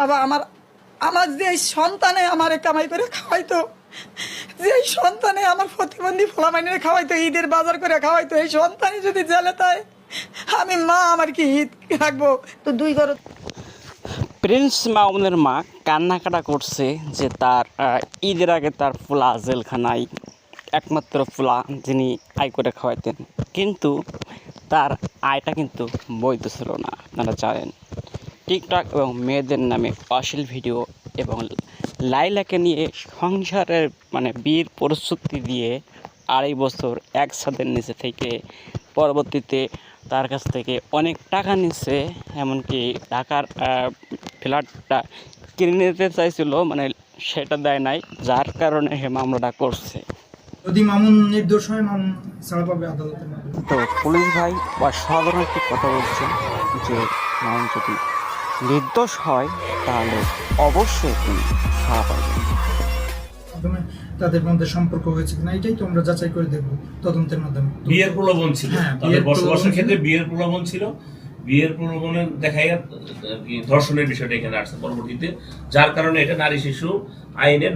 বাবা আমার আমার যে সন্তানে আমার কামাই করে খাওয়াইতো, যে সন্তানে আমার প্রতিবন্ধী ফলামাইনে খাওয়াইতো, ঈদের বাজার করে খাওয়াইতো, এই সন্তানই যদি জেলে তাই, আমি মা আমার কি ঈদ রাখব? তো দুই ঘর প্রিন্স মামুনের মা কান্নাকাটা করছে যে তার ঈদের আগে তার ফুলা জেলখানায় একমাত্র ফুলা যিনি আয় করে খাওয়াইতেন। কিন্তু তার আয়টা কিন্তু বৈধ ছিল না, আপনারা জানেন। টিকটক এবং মেয়েদের নামে অশ্লীল ভিডিও এবং লাইলাকে নিয়ে সংসারের মানে বিয়ের প্রস্তুতি দিয়ে আড়াই বছর একসাথে নিচে থেকে পরবর্তীতে তার কাছ থেকে অনেক টাকা নিচ্ছে এমনকি ঢাকার ফ্ল্যাটটা কিনে নিতে চাইছিল মানে সেটা দেয় নাই যার কারণে সে মামলাটা করছে। যদি মামুন নির্দোষ হয় মামুন ছাড়া পাবে মাধ্যমে তো পুলিশ ভাই অসাধারণ একটি কথা বলছেন যে মামুন যদি নির্দোষ হয় তাহলে অবশ্যই তিনি সাহা পাবেন মাধ্যমে তাদের মধ্যে সম্পর্ক হয়েছে কিনা এটাই তো আমরা যাচাই করে দেখব তদন্তের মাধ্যমে। বিয়ের প্রলোভন ছিল। হ্যাঁ, তাদের বসবাসের ক্ষেত্রে বিয়ের প্রলোভন ছিল। বিয়ের প্রলোভনের দেখাই আর ধর্ষণের বিষয়টা এখানে আসছে পরবর্তীতে যার কারণে এটা নারী শিশু আইনের